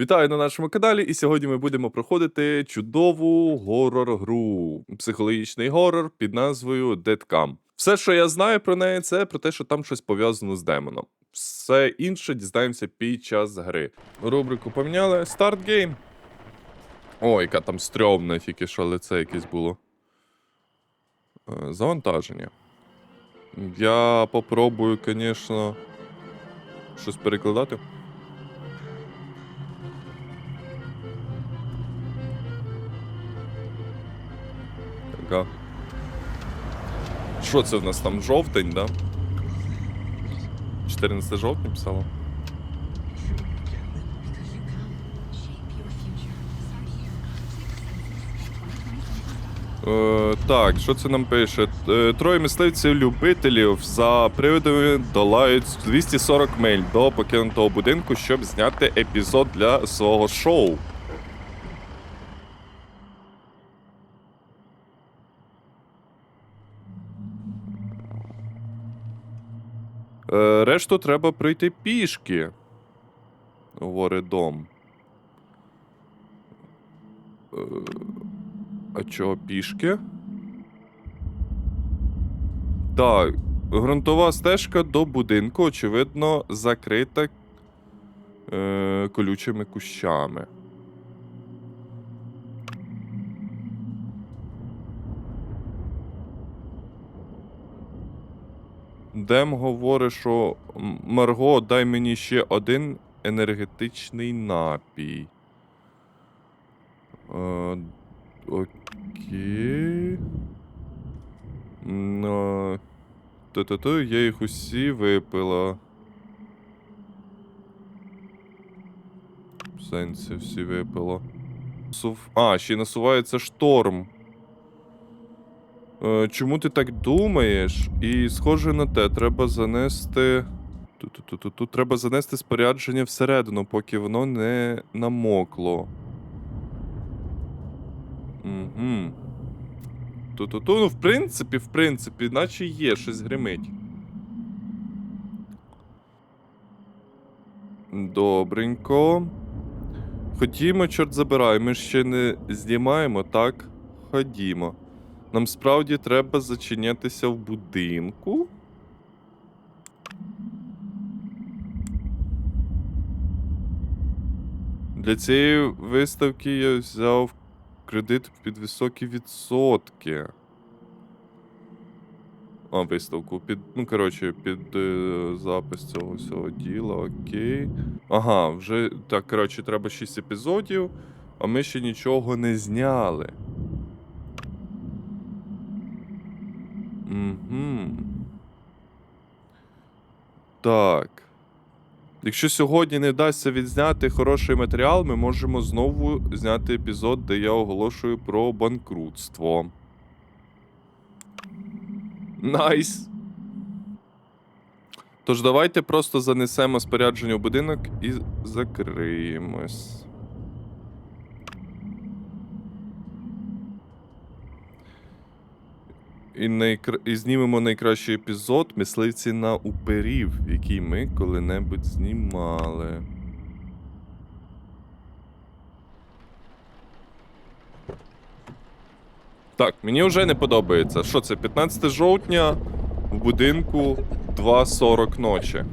Вітаю на нашому каналі, і сьогодні ми будемо проходити чудову горор-гру, психологічний горор під назвою Dead Cam. Все, що я знаю про неї, це про те, що там щось пов'язано з демоном. Все інше дізнаємося під час гри. Рубрику поміняли. Старт гейм. О, яка там стрьомна, тільки що лице якесь було. Е, Завантаження. Я попробую, звісно, щось перекладати. Така. Що це в нас там? Жовтень, да? 14 жовтня писало. Е, так, що це нам пише? Е, троє мисливців-любителів за приводами долають 240 миль до покинутого будинку, щоб зняти епізод для свого шоу. Решту треба пройти пішки. Говорить дом. Е, а чого пішки? Так, ґрунтова стежка до будинку, очевидно, закрита е, колючими кущами. Дем говорить, що Марго, дай мені ще один енергетичний напій. Е, окей. Е, Ту-ту-ту, я їх усі випила. В сенсі всі випила. А, ще насувається шторм. Е, чому ти так думаєш? І схоже на те, треба занести. Тут, треба занести спорядження всередину, поки воно не намокло. Угу. Тут, ну, в принципі, в принципі, наче є, щось гримить. Добренько. Ходімо, чорт забирай, ми ще не знімаємо, так? Ходімо. Нам справді треба зачинятися в будинку. Для цієї виставки я взяв кредит під високі відсотки. А, виставку. Під, ну, коротше, під е, запис цього всього діла, окей. Ага, вже. Так, коротше, треба 6 епізодів, а ми ще нічого не зняли. Угу. Так. Якщо сьогодні не вдасться відзняти хороший матеріал, ми можемо знову зняти епізод, де я оголошую про банкрутство. Найс. Тож давайте просто занесемо спорядження в будинок і закриємось. І, найкр... і знімемо найкращий епізод мисливці на уперів, який ми коли-небудь знімали. Так, мені вже не подобається. Що це? 15 жовтня в будинку 2.40 ночі.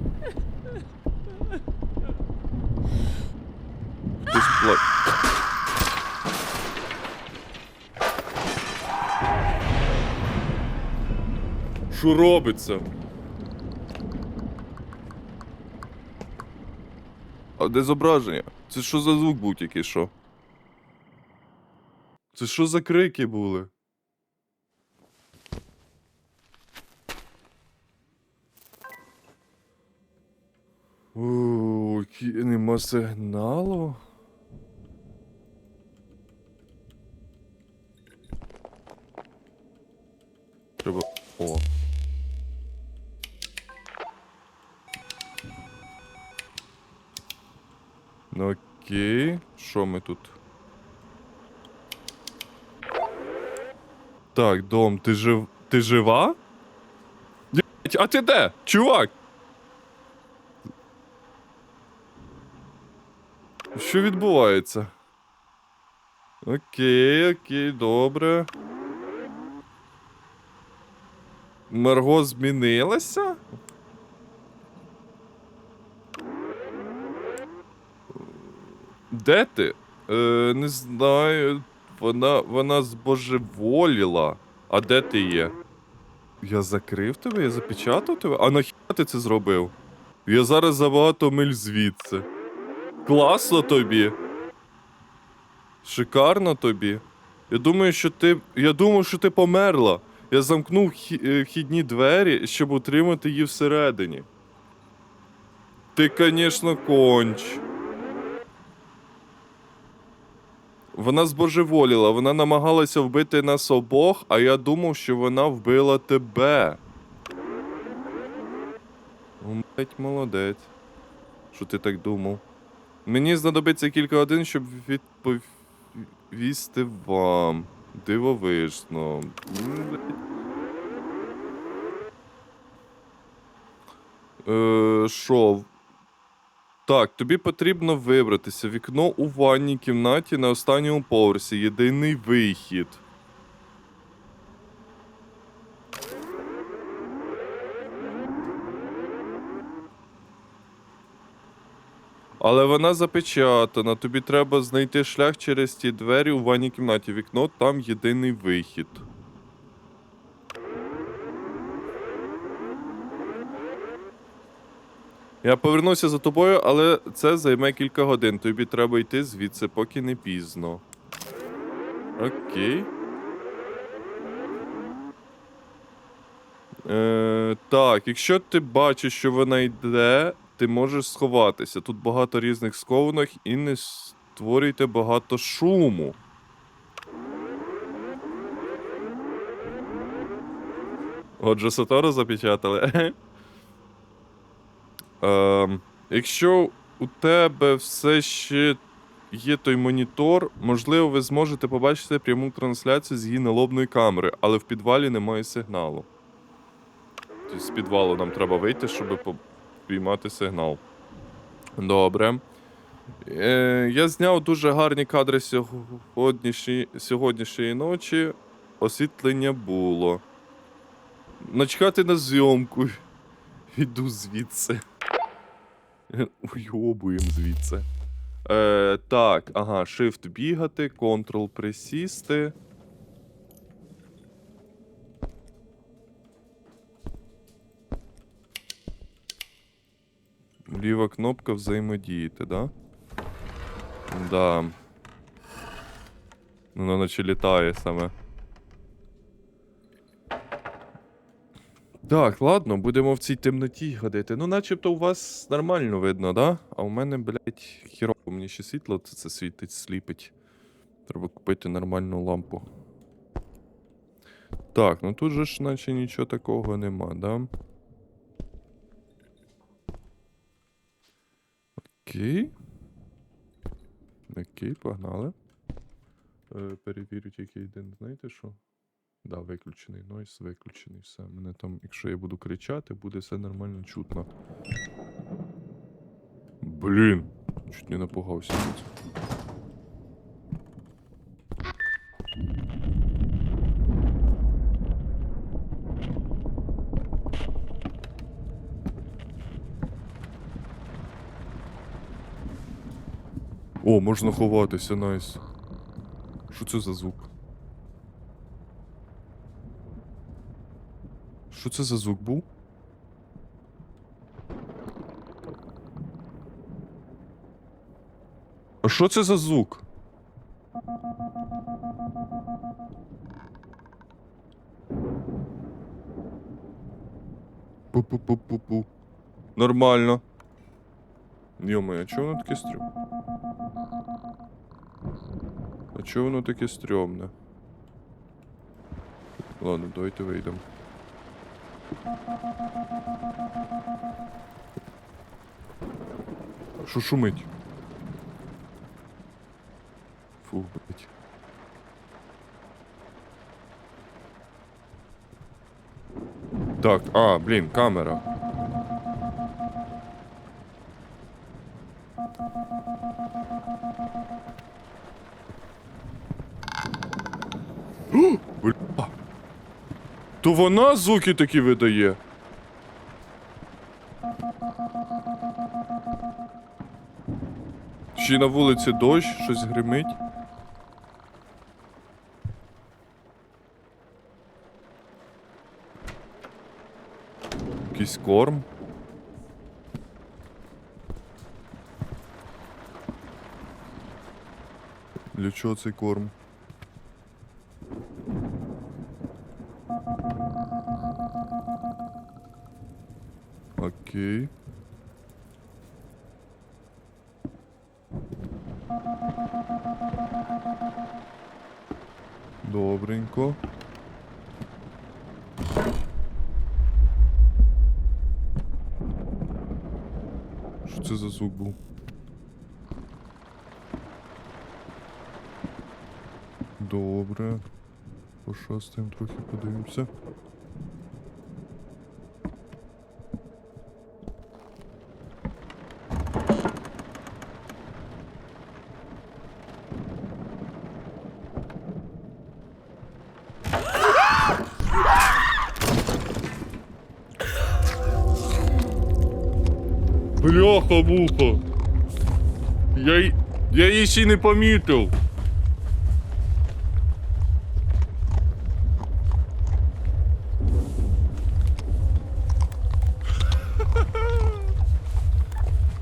Хтось пла... Що робиться? А де зображення? Це що за звук був тільки що? Це що за крики були? О, нема сигналу. Окей. Що ми тут? Так, дом, ти жив. Ти жива? А ти де? Чувак? Що відбувається? Окей, окей, добре. Марго змінилася? Де ти? Е, не знаю. Вона, вона збожеволіла. А де ти є? Я закрив тебе, я запечатав тебе? А нахіра ти це зробив? Я зараз забагато миль звідси. Класно тобі. Шикарно тобі. Я думаю, що ти. Я думав, що ти померла. Я замкнув е, вхідні двері, щоб утримати її всередині. Ти, звісно, конч. Вона збожеволіла, вона намагалася вбити нас обох, а я думав, що вона вбила тебе. Блять, молодець. Що ти так думав? Мені знадобиться кілька годин, щоб відповісти вам. Дивовижно. Е, Що? Так, тобі потрібно вибратися. Вікно у ванній кімнаті на останньому поверсі. Єдиний вихід. Але вона запечатана. Тобі треба знайти шлях через ті двері у ванній кімнаті. Вікно там єдиний вихід. Я повернуся за тобою, але це займе кілька годин. Тобі треба йти звідси, поки не пізно. Окей. Е, так, якщо ти бачиш, що вона йде, ти можеш сховатися. Тут багато різних схованок і не створюйте багато шуму. Отже, Сатору запечатали. Ем, якщо у тебе все ще є той монітор, можливо, ви зможете побачити пряму трансляцію з її налобної камери, але в підвалі немає сигналу. Тобто з підвалу нам треба вийти, щоб піймати сигнал. Добре. Е, я зняв дуже гарні кадри сьогоднішньої, сьогоднішньої ночі. Освітлення було. Начекати на зйомку. Іду звідси. Уйобуєм звідси. Е, так, ага, Shift бігати, Ctrl присісти. Ліва кнопка взаємодіяти, да? Да. Ну, наче літає саме. Так, ладно, будемо в цій темноті ходити. Ну, начебто у вас нормально видно, да? А у мене, блядь, хірово. Мені ще світло це, це світить, сліпить. Треба купити нормальну лампу. Так, ну тут же ж наче нічого такого нема, да? Окей. Окей, погнали. Е, перевірю тільки один, знаєте що? Да, виключений нойс, виключений все. Мене там, якщо я буду кричати, буде все нормально чутно. Блін, чуть не напугався. О, можна ховатися, найс. Що це за звук? Що це за звук був? А що це за звук? Пу-пу-пу-пу-пу. Нормально. Йома, а чого воно таке стрьомне? А чого воно таке стрьомне? Ладно, давайте вийдемо. Що шумить? Фу, блять. Так, а, блін, камера. Вона звуки такі видає. Чи на вулиці дощ, щось гримить? Якийсь корм. Для чого цей корм? Добренько. Що це за звук був? Добре. Пошастаємо трохи, подивимося. Бляха муха. Я, я її ще не помітив.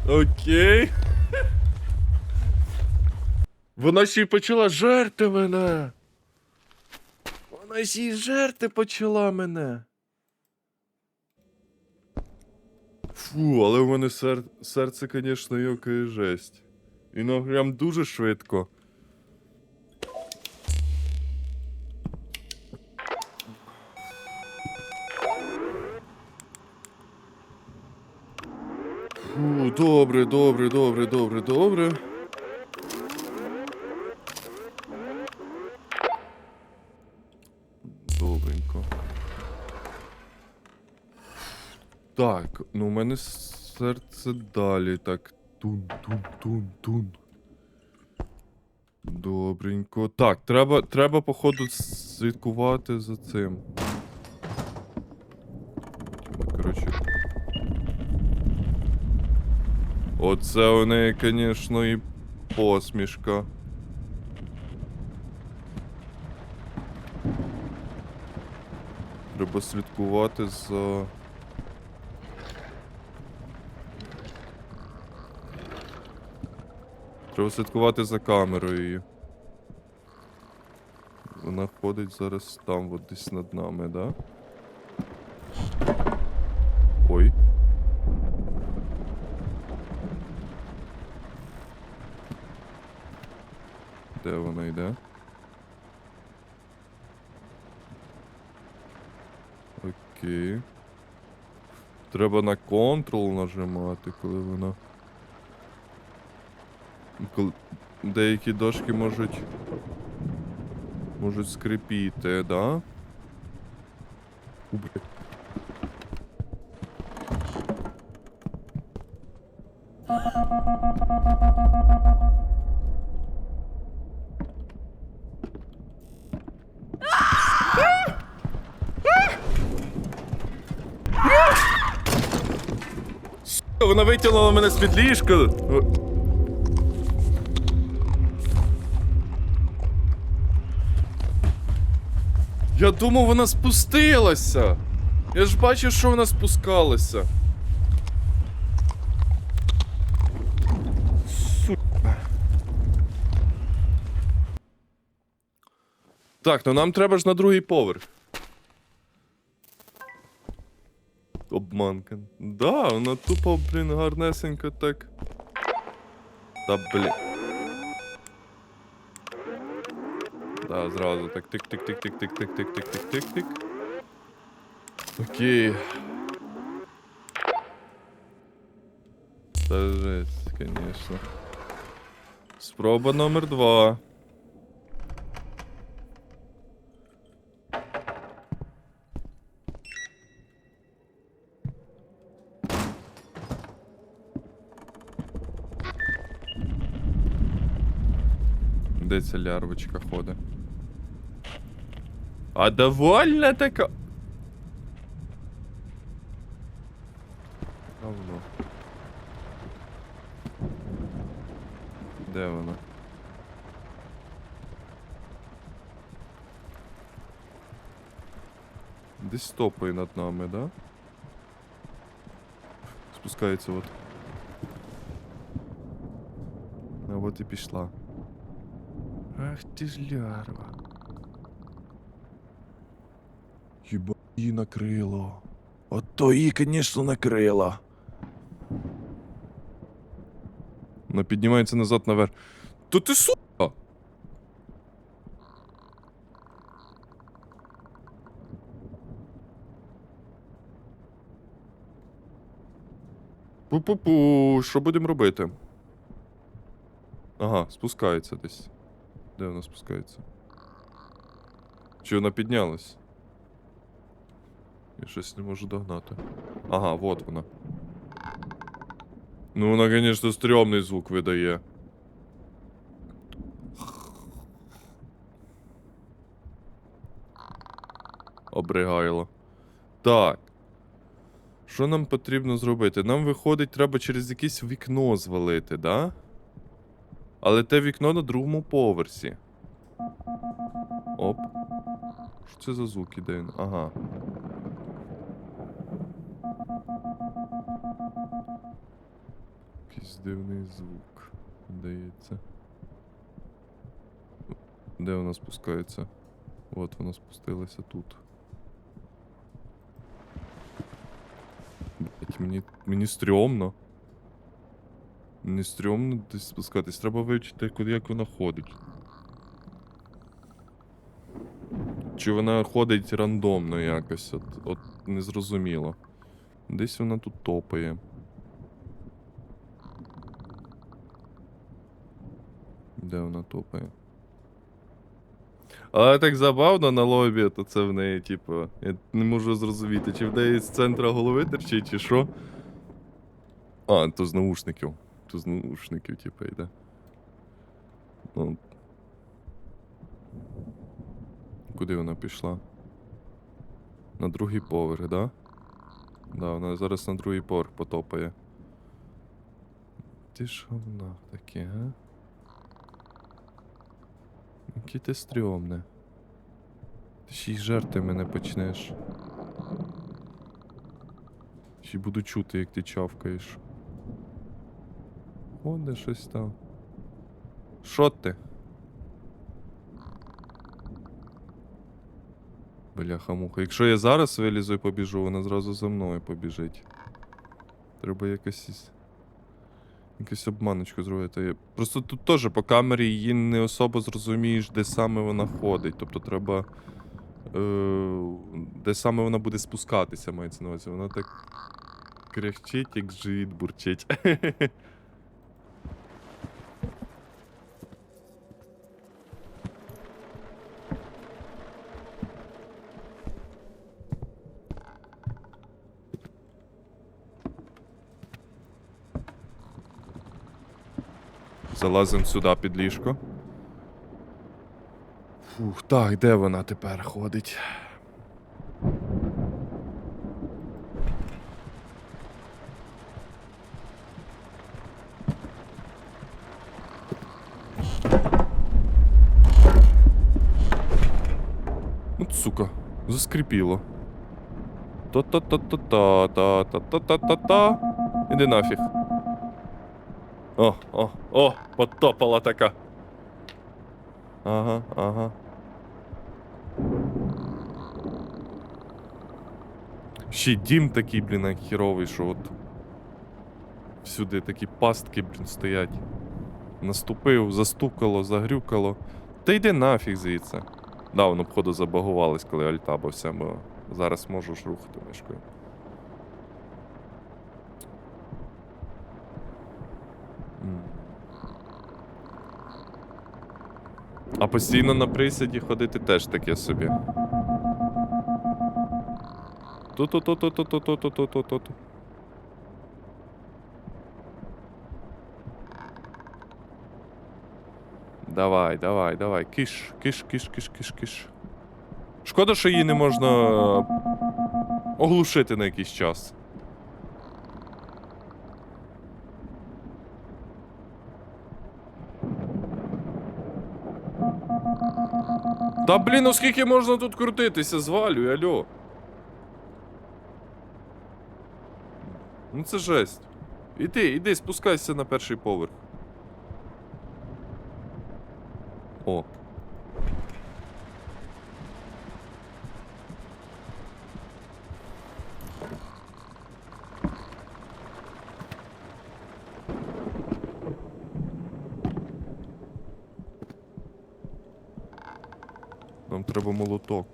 Окей. Вона ще й почала жерти мене. Вона ще й жерти почала мене. Фу, але в мене сер... серце, звісно, йокає жесть. І прям дуже швидко. Фу, добре, добре, добре, добре, добре. Добренько. Так, ну у мене серце далі. Так. Тун, тун, тун, тун. Добренько. Так, треба, треба, походу, слідкувати за цим. Коротше. Оце у неї, звісно, і посмішка. Треба слідкувати за. Треба слідкувати за камерою. Вона ходить зараз там, от десь над нами, да? Ой. Де вона йде? Окей. Треба на Ctrl нажимати, коли вона. Деякі дошки можуть. Можуть скрипіти, да? У, блядь. Сука, Вона витягнула мене з-під ліжка. Я думав, вона спустилася. Я ж бачив, що вона спускалася. Сука. Так, ну нам треба ж на другий поверх. Обманка. Да, вона тупо, блін, гарнесенько так. Та блін. Да, зразу так тик-тик-тик-тик-тик-тик-тик-тик-тик-тик. Окей. Та жесть, конечно. Спроба номер два. Де ця лярвочка ходить? А довольна така. Говно. Де вона? Десь топає над нами, да? Спускається от. А от і пішла. Ах ти ж лярва. Хіба її накрило. От то її, звісно, накрило. Вона піднімається назад наверх. То ти сука! Пу-пу-пу, що будемо робити? Ага, спускається десь. Де вона спускається? Чи вона піднялась? Я щось не можу догнати. Ага, вот вона. Ну, вона, звісно, стрьомний звук видає. Обригайло. Так. Що нам потрібно зробити? Нам виходить, треба через якесь вікно звалити, да? Але те вікно на другому поверсі. Оп. Що це за звук іде? Ага. Якийсь дивний звук, здається. Де вона спускається? От вона спустилася тут. Блять, мені, мені стрьомно. Мені стрьомно десь спускатись. Треба вивчити, куди як вона ходить. Чи вона ходить рандомно якось, от, от незрозуміло. Десь вона тут топає. Де вона топає? Але так забавно на лобі, то це в неї, типу, я не можу зрозуміти, чи в неї з центра голови терчить, чи що. А, то з наушників. То з наушників, типу, йде. Ну. Куди вона пішла? На другий поверх, да? Да, вона зараз на другий поверх потопає. Ти ж говна таке, а? Який ти стрьомне. Ти ще й жерти мене почнеш. Ще буду чути, як ти чавкаєш. Де щось там. Що ти? Бляха-муха. Якщо я зараз вилізу і побіжу, вона зразу за мною побіжить. Треба якось. Якусь обманочку зробити. Просто тут теж по камері її не особо зрозумієш, де саме вона ходить. Тобто треба. Е, де саме вона буде спускатися, мається на увазі. Вона так кряхчить, як живіт бурчить. Залазимо сюди під ліжко. Фух, так, де вона тепер ходить? От сука, заскрипіло. Та-та-та-та-та-та-та-та-та-та-та. Іди нафіг. О, о, о, потопала така. Ага, ага. Ще дім такий, блін, а, хіровий, що от. Всюди такі пастки, блін, стоять. Наступив, застукало, загрюкало. Та йди нафіг звідси. Да, воно, походу, забагувалось, коли альтабався, бо зараз можу ж рухати мишкою. А постійно на присіді ходити теж таке собі. Ту-ту-ту-ту-ту-ту-ту-ту-ту-ту-ту-ту. Давай, давай, давай. Киш, киш, киш, киш, киш, киш. Шкода, що її не можна оглушити на якийсь час. Та блін, ну скільки можна тут крутитися? Звалюй, альо. Ну це жесть. Іди, іди, спускайся на перший поверх. О. Нам треба молоток.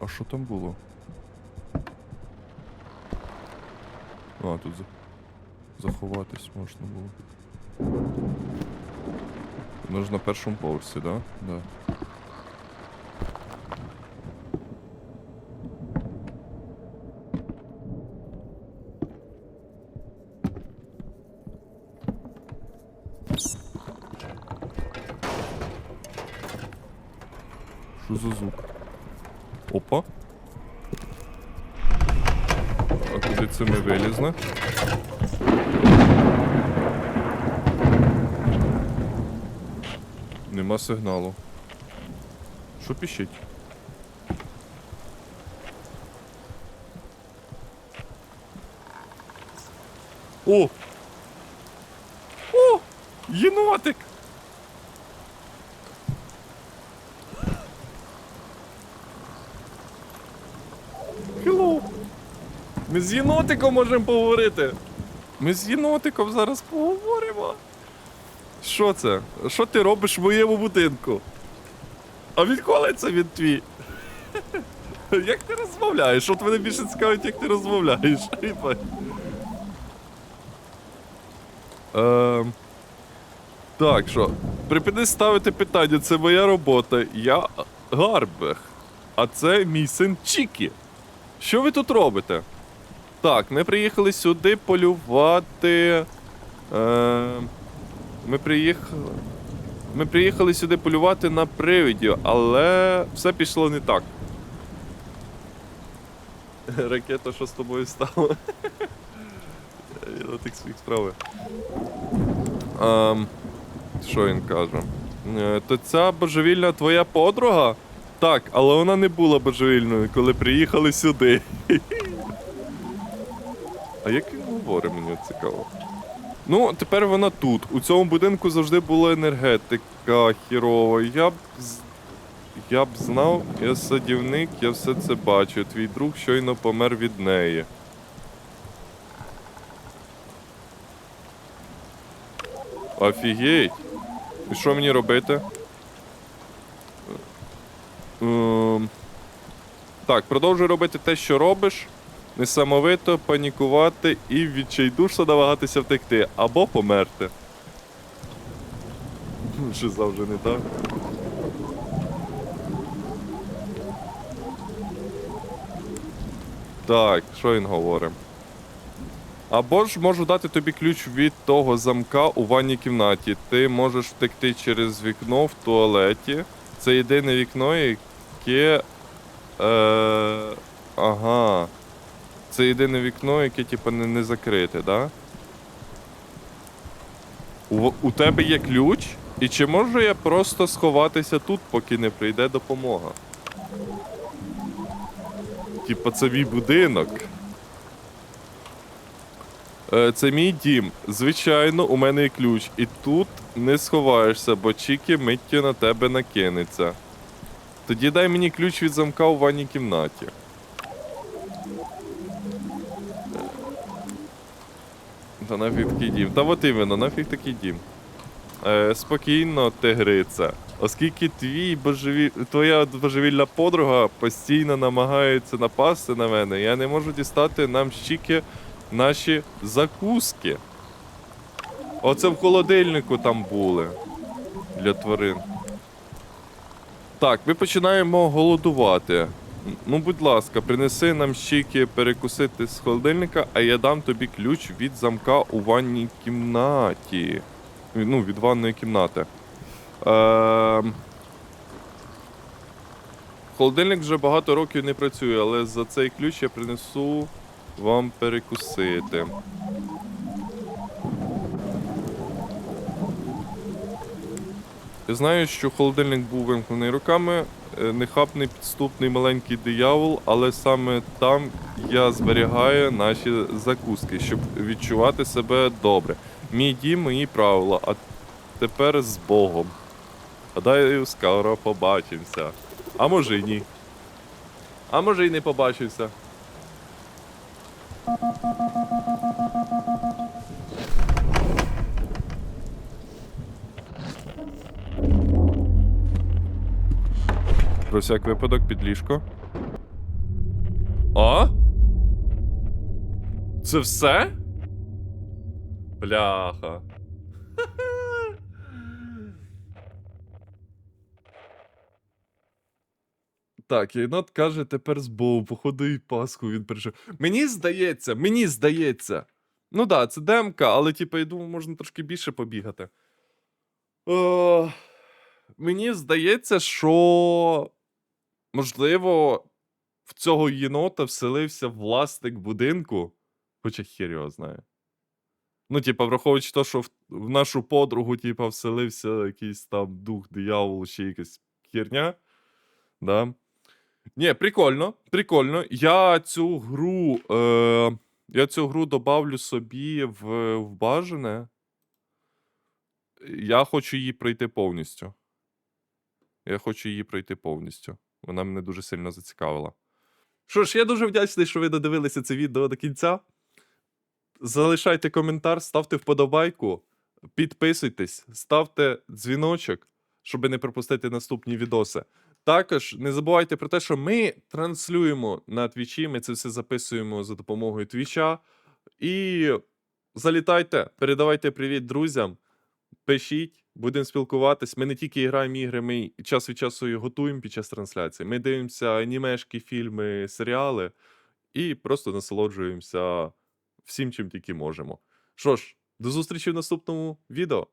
А що там було? А, тут за... заховатись можна було. Воно ж на першому поверсі, да? Да. Що за звук? Опа. А куди це ми? Нема сигналу. Що піщить? О! О! Єнотик! Ми з єнотиком можемо поговорити. Ми з єнотиком зараз поговоримо. Що це? Що ти робиш в моєму будинку? А відколи це він твій? Як ти розмовляєш? От мене більше цікавить, як ти розмовляєш. Ем... Так, що? Припини ставити питання, це моя робота. Я Гарбех. А це мій син Чікі. Що ви тут робите? Так, ми приїхали сюди полювати. Е, ми приїхали. Ми приїхали сюди полювати на привидів, але все пішло не так. Ракета, що з тобою стало? Я тих своїх справи. Ем, що він каже? Е, То ця божевільна твоя подруга? Так, але вона не була божевільною, коли приїхали сюди. А як він говорить, мені цікаво. Ну, тепер вона тут. У цьому будинку завжди була енергетика хірова. Я б. Я б знав, я садівник, я все це бачу. Твій друг щойно помер від неї. Офігеть. І що мені робити? Ем, Так, продовжуй робити те, що робиш. Несамовито панікувати і відчайдушно намагатися втекти або померти. Що завжди не так. Так, що він говорить? Або ж можу дати тобі ключ від того замка у ванній кімнаті. Ти можеш втекти через вікно в туалеті. Це єдине вікно, яке. Е, ага. Це єдине вікно, яке, типу, не, не закрите, да? У, у тебе є ключ? І чи можу я просто сховатися тут, поки не прийде допомога? Типа, це мій будинок. Е, Це мій дім. Звичайно, у мене є ключ. І тут не сховаєшся, бо Чікі миттю на тебе накинеться. Тоді дай мені ключ від замка у ванній кімнаті. Та нафіг такий дім. Та от іменно, нафіг такий дім. Е, спокійно, тигриця. Оскільки твій божевіль... твоя божевільна подруга постійно намагається напасти на мене, я не можу дістати нам щіки наші закуски. Оце в холодильнику там були для тварин. Так, ми починаємо голодувати. Ну, будь ласка, принеси нам щіки перекусити з холодильника, а я дам тобі ключ від замка у ванній кімнаті. Ну, від ванної кімнати. Ем... Холодильник вже багато років не працює, але за цей ключ я принесу вам перекусити. Я знаю, що холодильник був вимкнений руками, е, нехабний підступний маленький диявол, але саме там я зберігаю наші закуски, щоб відчувати себе добре. Мій дім, мої правила, а тепер з Богом. Гадаю, скоро побачимося. А може й ні. А може й не побачився. Про всяк випадок під ліжко. А? Це все? Бляха. Так, єнот каже, тепер з Богу, походу і Пасху він пережив. Мені здається, мені здається. Ну да, це демка, але типу, я думаю, можна трошки більше побігати. О, мені здається, що можливо, в цього єнота вселився власник будинку, хоча хір його знає. Ну, типа, враховуючи те, що в, в нашу подругу, типа, вселився якийсь там дух, диявол, ще якась херня. Да. Ні, прикольно, прикольно. Я цю гру. Е, я цю гру добавлю собі в, в бажане. Я хочу її пройти повністю. Я хочу її пройти повністю. Вона мене дуже сильно зацікавила. Що ж, я дуже вдячний, що ви додивилися це відео до кінця. Залишайте коментар, ставте вподобайку, підписуйтесь, ставте дзвіночок, щоб не пропустити наступні відоси. Також не забувайте про те, що ми транслюємо на твічі, ми це все записуємо за допомогою твіча. І залітайте, передавайте привіт друзям, пишіть, будемо спілкуватись. Ми не тільки граємо ігри, ми час від часу і готуємо під час трансляції. Ми дивимося анімешки, фільми, серіали і просто насолоджуємося всім, чим тільки можемо. Що ж, до зустрічі в наступному відео.